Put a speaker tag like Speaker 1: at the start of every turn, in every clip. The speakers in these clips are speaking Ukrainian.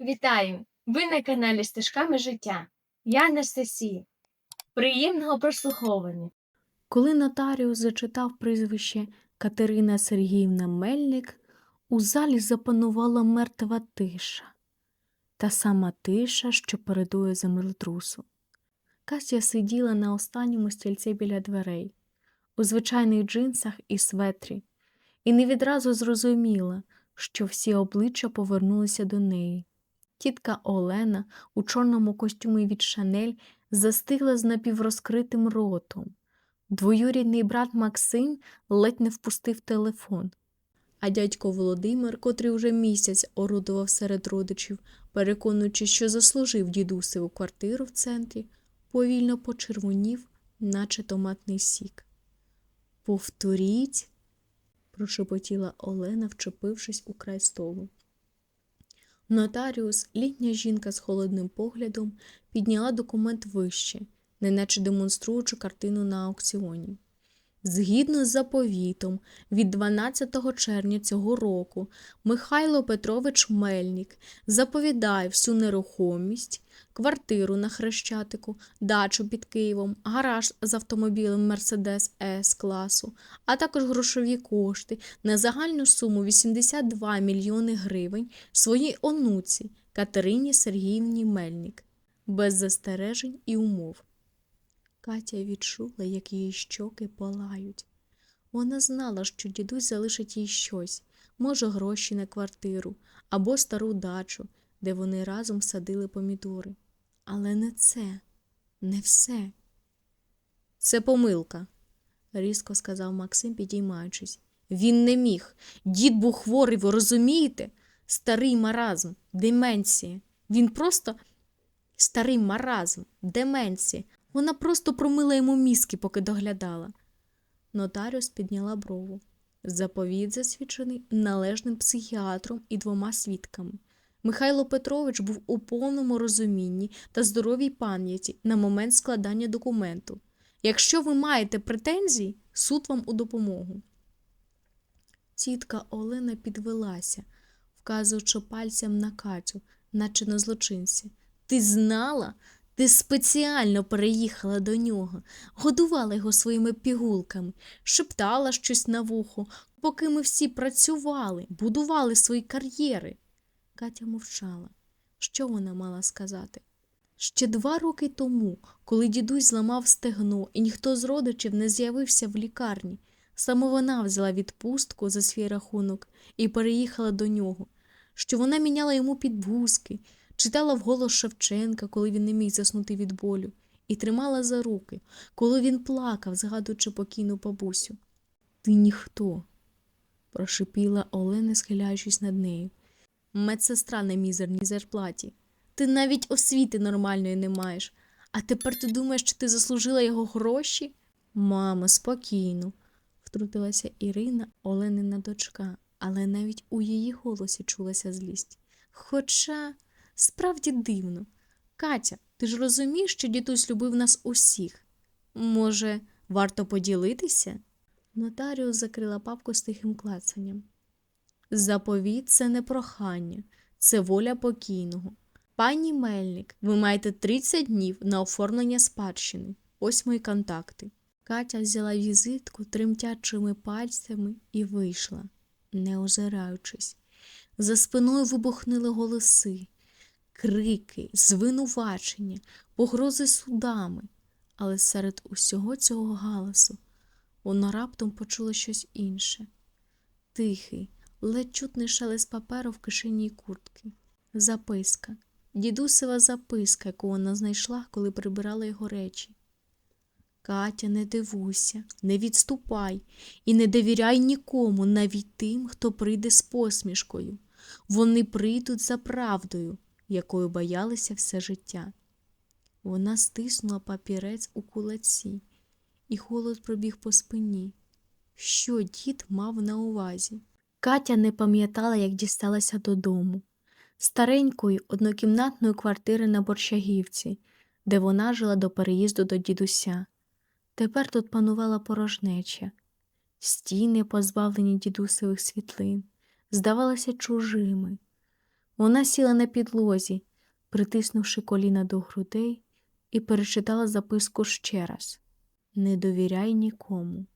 Speaker 1: Вітаю! Ви на каналі Стежками життя. Я Анастасія. Приємного прослуховування.
Speaker 2: Коли нотаріус зачитав прізвище Катерина Сергіївна Мельник, у залі запанувала мертва тиша. Та сама тиша, що передує землетрусу. Кася сиділа на останньому стільці біля дверей, у звичайних джинсах і светрі, і не відразу зрозуміла, що всі обличчя повернулися до неї. Тітка Олена у чорному костюмі від Шанель застигла з напіврозкритим ротом. Двоюрідний брат Максим ледь не впустив телефон. А дядько Володимир, котрий уже місяць орудував серед родичів, переконуючи, що заслужив дідусеву квартиру в центрі, повільно почервонів, наче томатний сік. Повторіть, прошепотіла Олена, вчепившись у край столу. Нотаріус, літня жінка з холодним поглядом, підняла документ вище, неначе демонструючи картину на аукціоні. Згідно з заповітом, від 12 червня цього року Михайло Петрович Мельник заповідає всю нерухомість, квартиру на Хрещатику, дачу під Києвом, гараж з автомобілем Мерседес С класу, а також грошові кошти на загальну суму 82 мільйони гривень своїй онуці Катерині Сергіївні Мельник, без застережень і умов. Катя відчула, як її щоки палають. Вона знала, що дідусь залишить їй щось, може, гроші на квартиру або стару дачу, де вони разом садили помідори. Але не це, не все. Це помилка, різко сказав Максим, підіймаючись. Він не міг. Дід був хворий, ви розумієте? Старий маразм, деменція. Він просто старий маразм, деменція. Вона просто промила йому мізки, поки доглядала. Нотаріус підняла брову. Заповіт засвідчений належним психіатром і двома свідками. Михайло Петрович був у повному розумінні та здоровій пам'яті на момент складання документу. Якщо ви маєте претензії, суд вам у допомогу. Тітка Олена підвелася, вказуючи пальцем на Катю, наче на злочинця. Ти знала? Ти спеціально переїхала до нього, годувала його своїми пігулками, шептала щось на вухо, поки ми всі працювали, будували свої кар'єри. Катя мовчала. Що вона мала сказати? Ще два роки тому, коли дідусь зламав стегно і ніхто з родичів не з'явився в лікарні, саме вона взяла відпустку за свій рахунок і переїхала до нього, що вона міняла йому підбузки, читала вголос Шевченка, коли він не міг заснути від болю, і тримала за руки, коли він плакав, згадуючи покійну бабусю. Ти ніхто, прошипіла Олена, схиляючись над нею. Медсестра на мізерній зарплаті. Ти навіть освіти нормальної не маєш. А тепер ти думаєш, що ти заслужила його гроші? Мамо, спокійно, втрутилася Ірина, Оленина дочка, але навіть у її голосі чулася злість. Хоча справді дивно. Катя, ти ж розумієш, що дідусь любив нас усіх. Може, варто поділитися? Нотаріус закрила папку з тихим клацанням. Заповіт це не прохання, це воля покійного. Пані Мельник, ви маєте 30 днів на оформлення спадщини. Ось мої контакти. Катя взяла візитку тремтячими пальцями і вийшла, не озираючись. За спиною вибухнули голоси, крики, звинувачення, погрози судами. Але серед усього цього галасу вона раптом почула щось інше. Тихий, ледь чутний шелест паперу в кишені куртки. Записка. Дідусева записка, яку вона знайшла, коли прибирала його речі. Катя, не дивуйся, не відступай і не довіряй нікому, навіть тим, хто прийде з посмішкою. Вони прийдуть за правдою, якою боялися все життя. Вона стиснула папірець у кулаці, і холод пробіг по спині. Що дід мав на увазі? Катя не пам'ятала, як дісталася додому, старенької однокімнатної квартири на Борщагівці, де вона жила до переїзду до дідуся. Тепер тут панувала порожнеча. Стіни, позбавлені дідусевих світлин, здавалися чужими. Вона сіла на підлозі, притиснувши коліна до грудей, і перечитала записку ще раз Не довіряй нікому.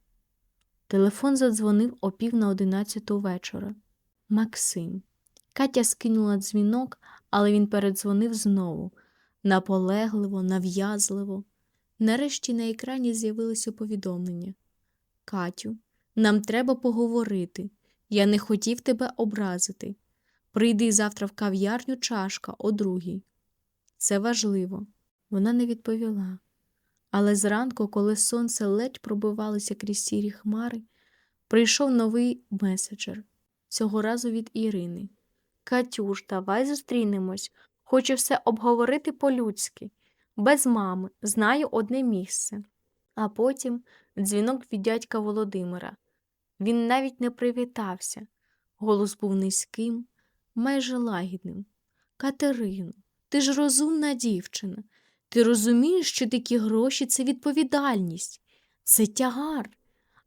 Speaker 2: Телефон задзвонив о пів на одинадцяту вечора. Максим. Катя скинула дзвінок, але він передзвонив знову наполегливо, нав'язливо. Нарешті на екрані з'явилося повідомлення. Катю, нам треба поговорити. Я не хотів тебе образити. Прийди завтра в кав'ярню чашка о другій. Це важливо. Вона не відповіла. Але зранку, коли сонце ледь пробивалося крізь сірі хмари, прийшов новий меседжер, цього разу від Ірини. Катюш, давай зустрінемось. Хочу все обговорити по-людськи, без мами, знаю одне місце. А потім дзвінок від дядька Володимира. Він навіть не привітався. Голос був низьким, майже лагідним. Катерино, ти ж розумна дівчина. Ти розумієш, що такі гроші це відповідальність, це тягар,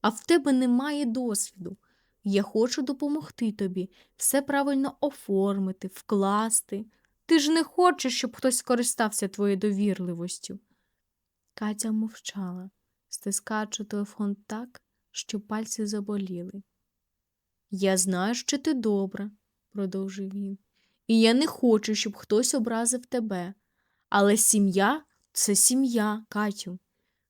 Speaker 2: а в тебе немає досвіду. Я хочу допомогти тобі все правильно оформити, вкласти. Ти ж не хочеш, щоб хтось скористався твоєю довірливостю. Катя мовчала, стискаючи телефон так, що пальці заболіли. Я знаю, що ти добра, продовжив він, і я не хочу, щоб хтось образив тебе. Але сім'я це сім'я, Катю.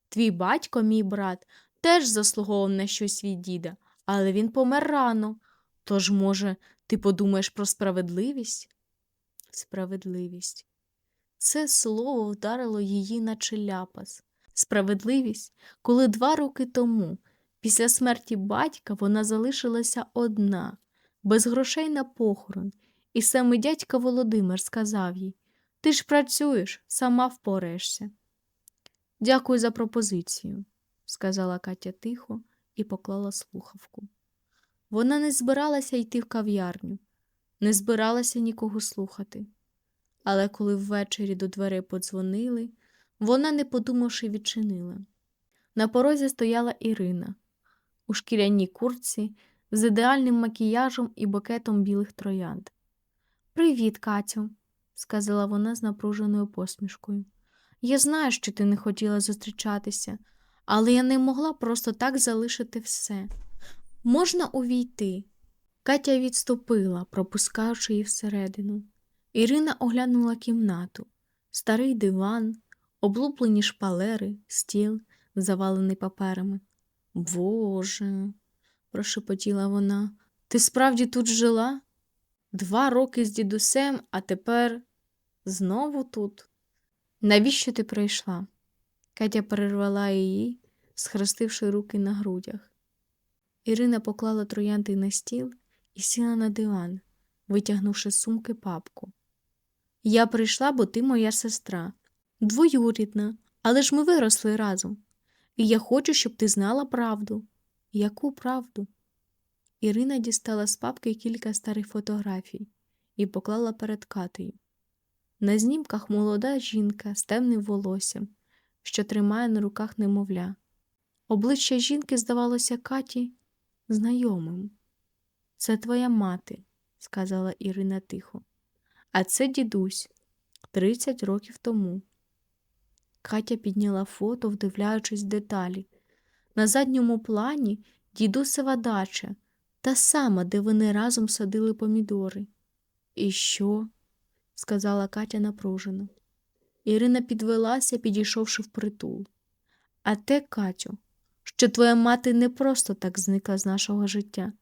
Speaker 2: Твій батько, мій брат, теж заслуговував на щось від діда, але він помер рано. Тож, може, ти подумаєш про справедливість? Справедливість. Це слово вдарило її наче ляпас. Справедливість, коли два роки тому, після смерті батька, вона залишилася одна, без грошей на похорон, і саме дядька Володимир сказав їй Ти ж працюєш, сама впораєшся. Дякую за пропозицію, сказала Катя тихо і поклала слухавку. Вона не збиралася йти в кав'ярню, не збиралася нікого слухати. Але коли ввечері до дверей подзвонили, вона, не подумавши, відчинила. На порозі стояла Ірина у шкіряній куртці з ідеальним макіяжем і букетом білих троянд. Привіт, Катю, сказала вона з напруженою посмішкою. Я знаю, що ти не хотіла зустрічатися, але я не могла просто так залишити все. Можна увійти? Катя відступила, пропускаючи її всередину. Ірина оглянула кімнату, старий диван, облуплені шпалери, стіл, завалений паперами. Боже, прошепотіла вона, ти справді тут жила? Два роки з дідусем, а тепер знову тут. Навіщо ти прийшла? Катя перервала її, схрестивши руки на грудях. Ірина поклала троянди на стіл і сіла на диван, витягнувши з сумки папку. Я прийшла, бо ти моя сестра, двоюрідна, але ж ми виросли разом. І я хочу, щоб ти знала правду. Яку правду? Ірина дістала з папки кілька старих фотографій і поклала перед Катею. На знімках молода жінка з темним волоссям, що тримає на руках немовля. Обличчя жінки здавалося Каті знайомим. Це твоя мати, сказала Ірина тихо. А це дідусь 30 років тому. Катя підняла фото, вдивляючись деталі. На задньому плані дідусева дача, та сама, де вони разом садили помідори. І що? сказала Катя напружено. Ірина підвелася, підійшовши впритул. А те, Катю, що твоя мати не просто так зникла з нашого життя.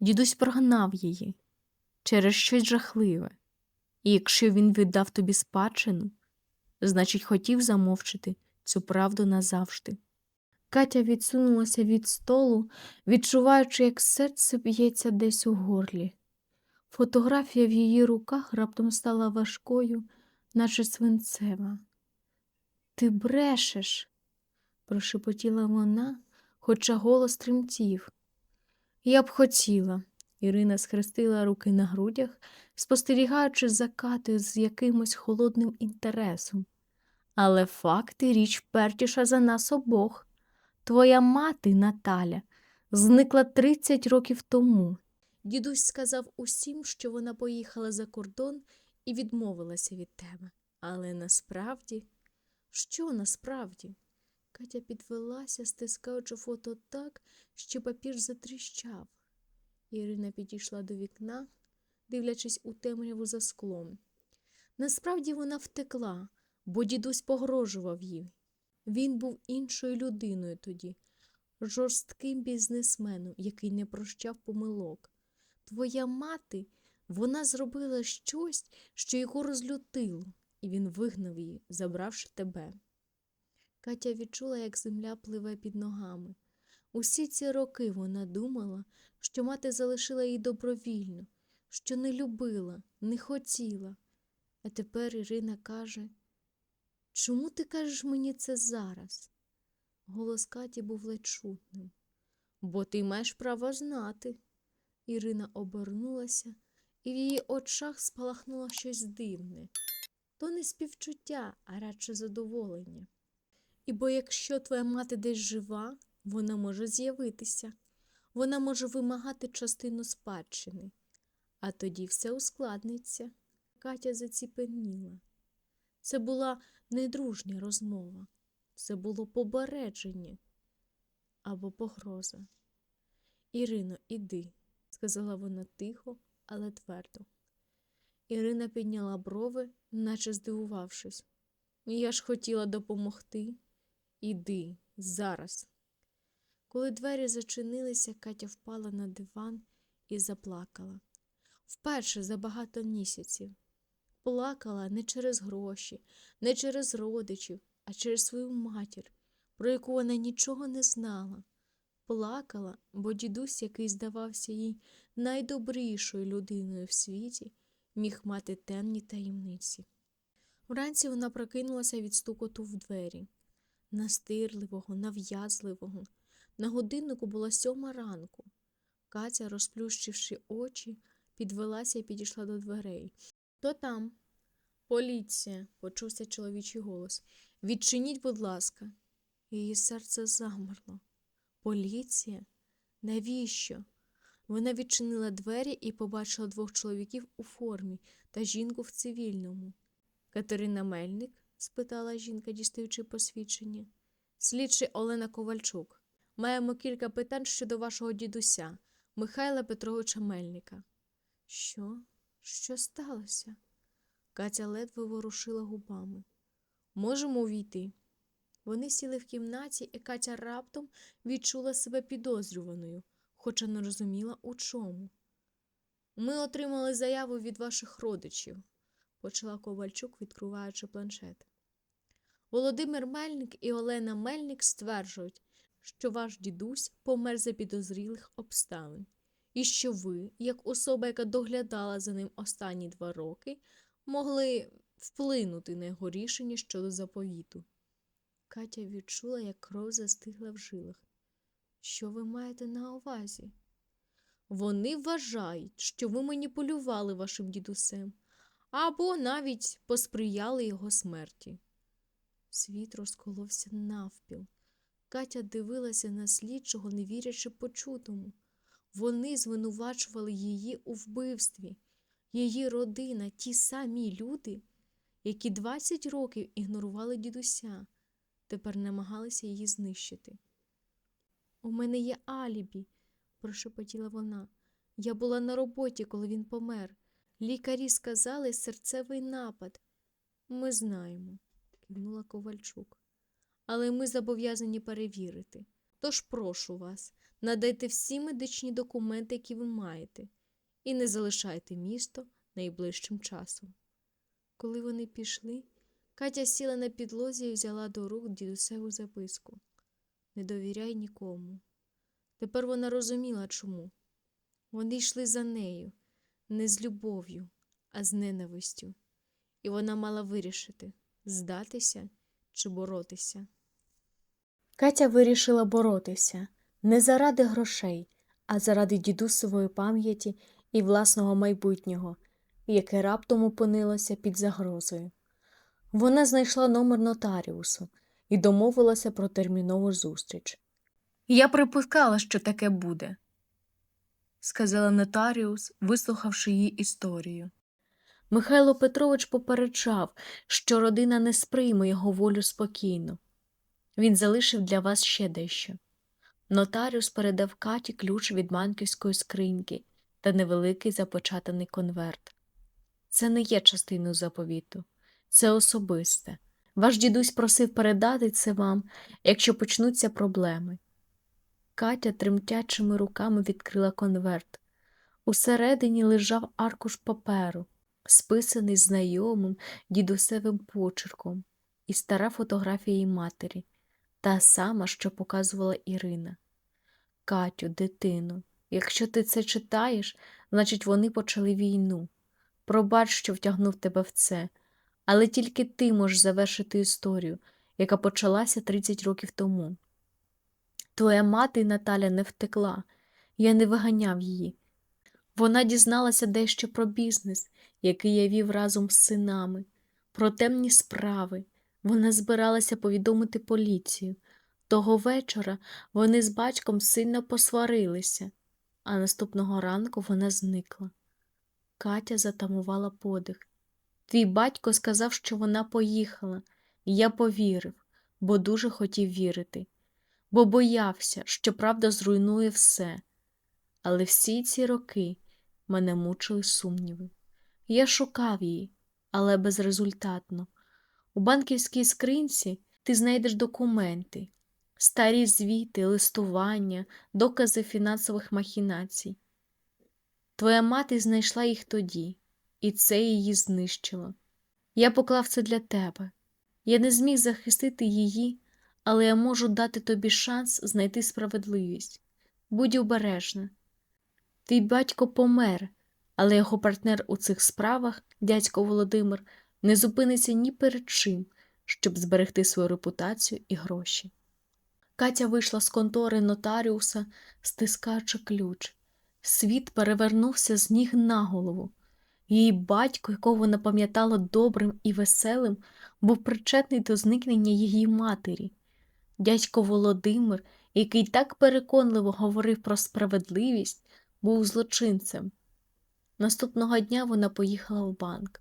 Speaker 2: Дідусь прогнав її через щось жахливе. І якщо він віддав тобі спадщину, значить, хотів замовчити цю правду назавжди. Катя відсунулася від столу, відчуваючи, як серце б'ється десь у горлі. Фотографія в її руках раптом стала важкою, наче свинцева. Ти брешеш, прошепотіла вона, хоча голос тремтів. Я б хотіла. Ірина схрестила руки на грудях, спостерігаючи за Катею з якимось холодним інтересом. Але факти річ впертіша за нас обох. Твоя мати, Наталя, зникла 30 років тому, Дідусь сказав усім, що вона поїхала за кордон і відмовилася від тебе. Але насправді, що насправді? Катя підвелася, стискаючи фото так, що папір затріщав. Ірина підійшла до вікна, дивлячись у темряву за склом. Насправді вона втекла, бо дідусь погрожував їй. Він був іншою людиною тоді, жорстким бізнесменом, який не прощав помилок. Твоя мати, вона зробила щось, що його розлютило, і він вигнав її, забравши тебе. Катя відчула, як земля пливе під ногами. Усі ці роки вона думала, що мати залишила її добровільно, що не любила, не хотіла. А тепер Ірина каже, чому ти кажеш мені це зараз? Голос Каті був ледь чутним. Бо ти маєш право знати. Ірина обернулася, і в її очах спалахнуло щось дивне. То не співчуття, а радше задоволення. І бо якщо твоя мати десь жива, вона може з'явитися, вона може вимагати частину спадщини, а тоді все ускладниться. Катя заціпеніла. Це була недружня розмова, це було побереження або погроза. Ірино, іди, сказала вона тихо, але твердо. Ірина підняла брови, наче здивувавшись. Я ж хотіла допомогти. Іди, зараз. Коли двері зачинилися, Катя впала на диван і заплакала. Вперше за багато місяців. Плакала не через гроші, не через родичів, а через свою матір, про яку вона нічого не знала. Плакала, бо дідусь, який здавався їй найдобрішою людиною в світі, міг мати темні таємниці. Вранці вона прокинулася від стукоту в двері. Настирливого, нав'язливого. На годиннику була сьома ранку. Катя, розплющивши очі, підвелася і підійшла до дверей. Хто там? Поліція, почувся чоловічий голос. Відчиніть, будь ласка. Її серце замерло. Поліція? Навіщо? Вона відчинила двері і побачила двох чоловіків у формі та жінку в цивільному. Катерина Мельник? спитала жінка, дістаючи посвідчення. Слідчий Олена Ковальчук. Маємо кілька питань щодо вашого дідуся, Михайла Петровича Мельника. Що? Що сталося? Катя ледве ворушила губами. Можемо увійти. Вони сіли в кімнаті, і Катя раптом відчула себе підозрюваною, хоча не розуміла, у чому. Ми отримали заяву від ваших родичів, почала Ковальчук, відкриваючи планшет. Володимир Мельник і Олена Мельник стверджують, що ваш дідусь помер за підозрілих обставин, і що ви, як особа, яка доглядала за ним останні два роки, могли вплинути на його рішення щодо заповіту. Катя відчула, як кров застигла в жилах. Що ви маєте на увазі? Вони вважають, що ви маніпулювали вашим дідусем або навіть посприяли його смерті. Світ розколовся навпіл. Катя дивилася на слідчого, не вірячи почутому. Вони звинувачували її у вбивстві, її родина, ті самі люди, які 20 років ігнорували дідуся, тепер намагалися її знищити. У мене є алібі, прошепотіла вона. Я була на роботі, коли він помер. Лікарі сказали серцевий напад. Ми знаємо, кивнула Ковальчук. Але ми зобов'язані перевірити. Тож прошу вас, надайте всі медичні документи, які ви маєте, і не залишайте місто найближчим часом. Коли вони пішли, Катя сіла на підлозі і взяла до рук дідусеву записку. Не довіряй нікому. Тепер вона розуміла, чому. Вони йшли за нею, не з любов'ю, а з ненавистю. І вона мала вирішити здатися чи боротися. Катя вирішила боротися не заради грошей, а заради дідусової пам'яті і власного майбутнього, яке раптом опинилося під загрозою. Вона знайшла номер нотаріусу і домовилася про термінову зустріч. Я припускала, що таке буде, сказала нотаріус, вислухавши її історію. Михайло Петрович попереджав, що родина не сприйме його волю спокійно. Він залишив для вас ще дещо. Нотаріус передав Каті ключ від банківської скриньки та невеликий запечатаний конверт. Це не є частиною заповіту, це особисте. Ваш дідусь просив передати це вам, якщо почнуться проблеми. Катя тремтячими руками відкрила конверт. Усередині лежав аркуш паперу, списаний знайомим дідусевим почерком, і стара фотографія її матері, та сама, що показувала Ірина. Катю, дитину, якщо ти це читаєш, значить вони почали війну. Пробач, що втягнув тебе в це, але тільки ти можеш завершити історію, яка почалася 30 років тому. Твоя мати Наталя не втекла, я не виганяв її. Вона дізналася дещо про бізнес, який я вів разом з синами, про темні справи. Вона збиралася повідомити поліцію. Того вечора вони з батьком сильно посварилися, а наступного ранку вона зникла. Катя затамувала подих. Твій батько сказав, що вона поїхала, і я повірив, бо дуже хотів вірити, бо боявся, що правда зруйнує все. Але всі ці роки мене мучили сумніви. Я шукав її, але безрезультатно. У банківській скринці ти знайдеш документи, старі звіти, листування, докази фінансових махінацій. Твоя мати знайшла їх тоді, і це її знищило. Я поклав це для тебе. Я не зміг захистити її, але я можу дати тобі шанс знайти справедливість. Будь обережна. Твій батько помер, але його партнер у цих справах, дядько Володимир, не зупиниться ні перед чим, щоб зберегти свою репутацію і гроші. Катя вийшла з контори нотаріуса, стискаючи ключ. Світ перевернувся з ніг на голову. Її батько, якого вона пам'ятала добрим і веселим, був причетний до зникнення її матері. Дядько Володимир, який так переконливо говорив про справедливість, був злочинцем. Наступного дня вона поїхала в банк.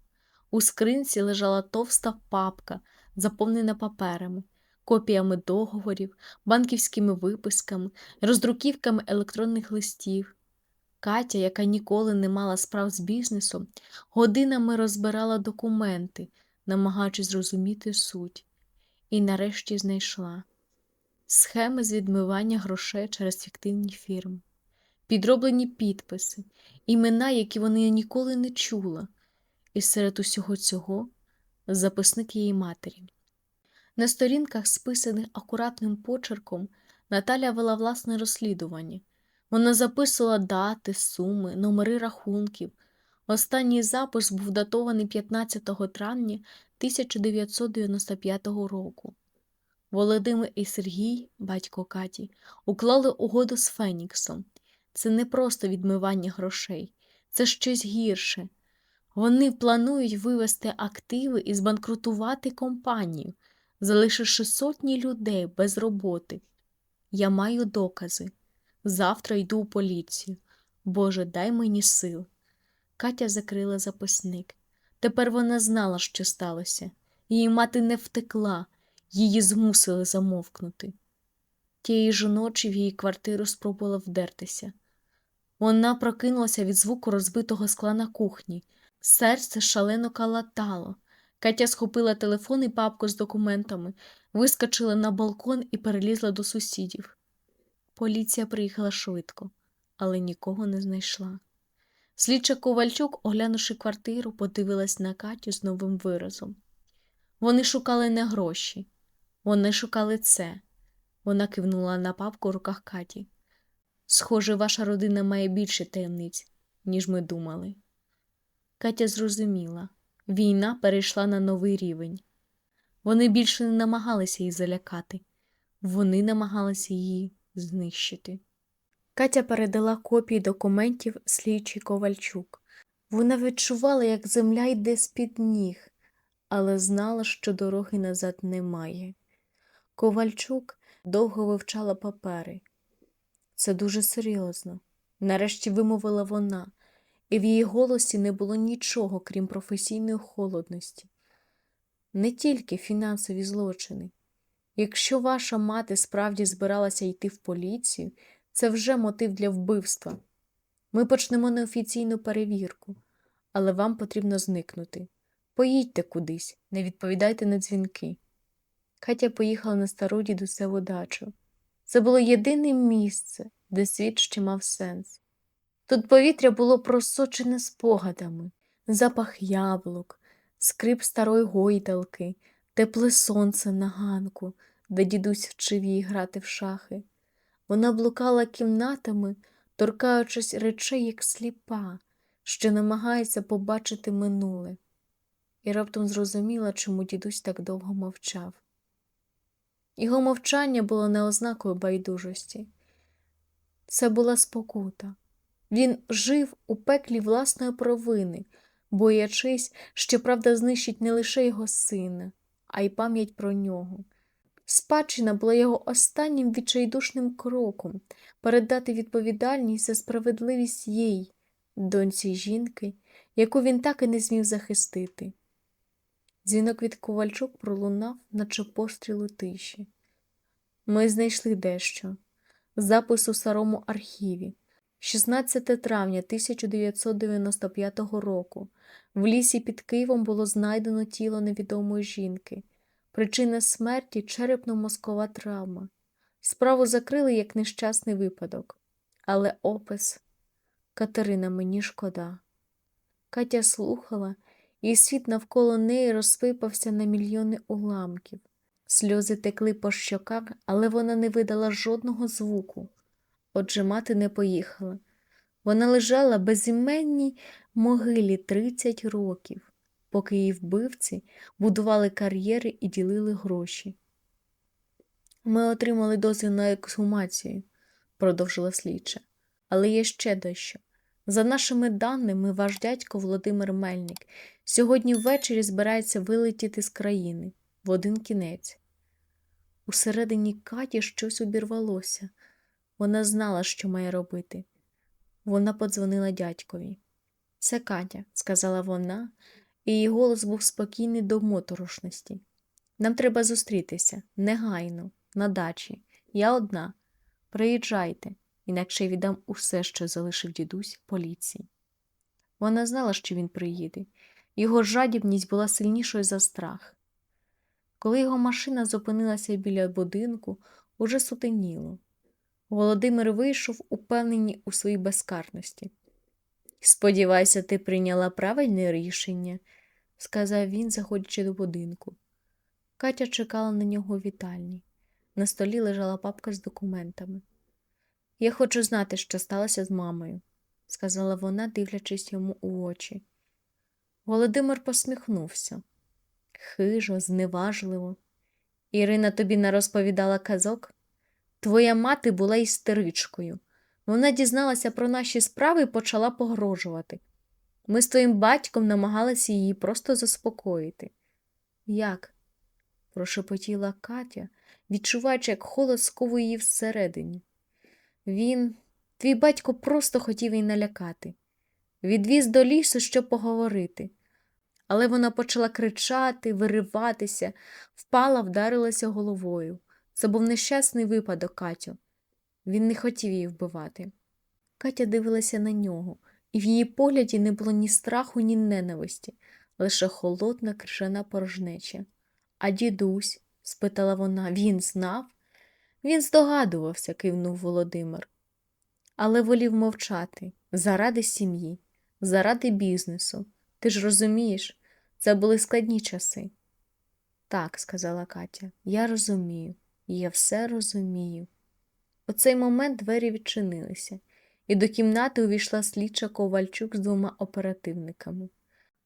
Speaker 2: У скринці лежала товста папка, заповнена паперами, копіями договорів, банківськими виписками, роздруківками електронних листів. Катя, яка ніколи не мала справ з бізнесом, годинами розбирала документи, намагаючись зрозуміти суть, і нарешті знайшла схеми з відмивання грошей через фіктивні фірми, підроблені підписи, імена, які вони ніколи не чула, і серед усього цього записник її матері. На сторінках, списаних акуратним почерком, Наталя вела власне розслідування. Вона записувала дати, суми, номери рахунків. Останній запис був датований 15 травня 1995 року. Володимир і Сергій, батько Каті, уклали угоду з Феніксом. Це не просто відмивання грошей, це щось гірше. Вони планують вивести активи і збанкрутувати компанію, залишивши сотні людей без роботи. Я маю докази. Завтра йду у поліцію. Боже, дай мені сил. Катя закрила записник. Тепер вона знала, що сталося. Її мати не втекла, її змусили замовкнути. Тієї ж ночі в її квартиру спробувала вдертися. Вона прокинулася від звуку розбитого скла на кухні. Серце шалено калатало. Катя схопила телефон і папку з документами, вискочила на балкон і перелізла до сусідів. Поліція приїхала швидко, але нікого не знайшла. Слідча Ковальчук, оглянувши квартиру, подивилась на Катю з новим виразом. Вони шукали не гроші, вони шукали це. Вона кивнула на папку у руках Каті. Схоже, ваша родина має більше таємниць, ніж ми думали. Катя зрозуміла війна перейшла на новий рівень. Вони більше не намагалися її залякати, вони намагалися її знищити. Катя передала копії документів слідчій Ковальчук. Вона відчувала, як земля йде з-під ніг, але знала, що дороги назад немає. Ковальчук довго вивчала папери. Це дуже серйозно. нарешті вимовила вона, і в її голосі не було нічого, крім професійної холодності. Не тільки фінансові злочини. Якщо ваша мати справді збиралася йти в поліцію, це вже мотив для вбивства. Ми почнемо неофіційну перевірку, але вам потрібно зникнути. Поїдьте кудись, не відповідайте на дзвінки. Катя поїхала на стару дідусеву дачу. Це було єдине місце, де світ ще мав сенс. Тут повітря було просочене спогадами, запах яблук, скрип старої гойдалки, тепле сонце на ганку, де дідусь вчив її грати в шахи. Вона блукала кімнатами, торкаючись речей, як сліпа, що намагається побачити минуле, і раптом зрозуміла, чому дідусь так довго мовчав. Його мовчання було не ознакою байдужості. Це була спокута. Він жив у пеклі власної провини, боячись, що правда знищить не лише його сина, а й пам'ять про нього. Спадщина була його останнім відчайдушним кроком передати відповідальність за справедливість їй, доньці жінки, яку він так і не змів захистити. Дзвінок від Ковальчук пролунав, наче постріл у тиші. Ми знайшли дещо. Запис у старому архіві. 16 травня 1995 року в лісі під Києвом було знайдено тіло невідомої жінки. Причина смерті черепно-мозкова травма. Справу закрили як нещасний випадок. Але опис Катерина мені шкода. Катя слухала, і світ навколо неї розсипався на мільйони уламків. Сльози текли по щоках, але вона не видала жодного звуку. Отже, мати не поїхала. Вона лежала безіменній могилі 30 років, поки її вбивці будували кар'єри і ділили гроші. Ми отримали дозвіл на ексгумацію, продовжила слідча. Але є ще дещо. За нашими даними, ваш дядько Володимир Мельник сьогодні ввечері збирається вилетіти з країни в один кінець. Усередині Каті щось обірвалося. Вона знала, що має робити. Вона подзвонила дядькові. Це Катя, сказала вона, і її голос був спокійний до моторошності. Нам треба зустрітися негайно, на дачі. Я одна. Приїжджайте, інакше віддам усе, що залишив дідусь поліції. Вона знала, що він приїде. Його жадібність була сильнішою за страх. Коли його машина зупинилася біля будинку, уже сутеніло. Володимир вийшов, упевнений у своїй безкарності. Сподіваюся, ти прийняла правильне рішення, сказав він, заходячи до будинку. Катя чекала на нього у вітальні. На столі лежала папка з документами. Я хочу знати, що сталося з мамою, сказала вона, дивлячись йому у очі. Володимир посміхнувся. Хижо, зневажливо. Ірина тобі не розповідала казок? Твоя мати була істеричкою. Вона дізналася про наші справи і почала погрожувати. Ми з твоїм батьком намагалися її просто заспокоїти. Як? прошепотіла Катя, відчуваючи, як холод сковує її всередині. Він, твій батько, просто хотів її налякати. Відвіз до лісу, щоб поговорити. Але вона почала кричати, вириватися, впала, вдарилася головою. Це був нещасний випадок, Катю. Він не хотів її вбивати. Катя дивилася на нього, і в її погляді не було ні страху, ні ненависті, лише холодна крижана порожнеча. А дідусь? спитала вона, він знав? Він здогадувався, кивнув Володимир. Але волів мовчати заради сім'ї, заради бізнесу. Ти ж розумієш, це були складні часи. Так, сказала Катя, я розумію, я все розумію. У цей момент двері відчинилися, і до кімнати увійшла слідча Ковальчук з двома оперативниками.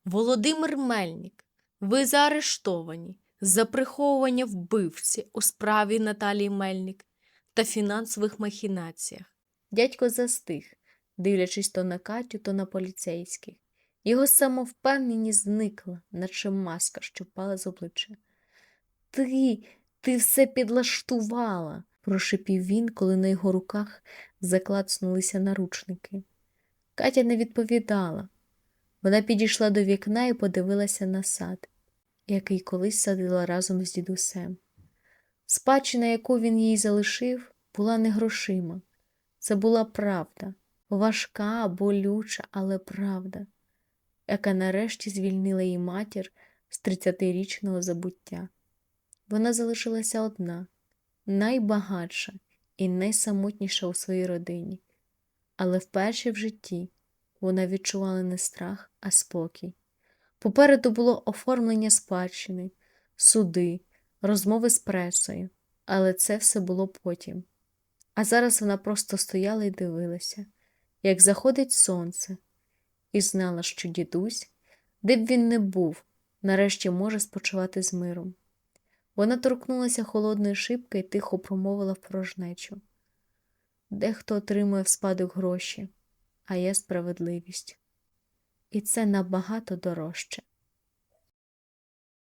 Speaker 2: Володимир Мельник, ви заарештовані за приховування вбивці у справі Наталії Мельник та фінансових махінаціях. Дядько застиг, дивлячись то на Катю, то на поліцейських. Його самовпевненість зникла, наче маска, що впала з обличчя. Ти, ти все підлаштувала, прошипів він, коли на його руках заклацнулися наручники. Катя не відповідала. Вона підійшла до вікна і подивилася на сад, який колись садила разом з дідусем. Спадщина, яку він їй залишив, була не грошима. Це була правда, важка, болюча, але правда, яка нарешті звільнила її матір з 30-річного забуття. Вона залишилася одна, найбагатша і найсамотніша у своїй родині, але вперше в житті вона відчувала не страх, а спокій. Попереду було оформлення спадщини, суди, розмови з пресою, але це все було потім. А зараз вона просто стояла і дивилася, як заходить сонце, і знала, що дідусь, де б він не був, нарешті може спочивати з миром. Вона торкнулася холодної шибки і тихо промовила в порожнечу. Дехто отримує в спадок гроші, а я справедливість. І це набагато дорожче.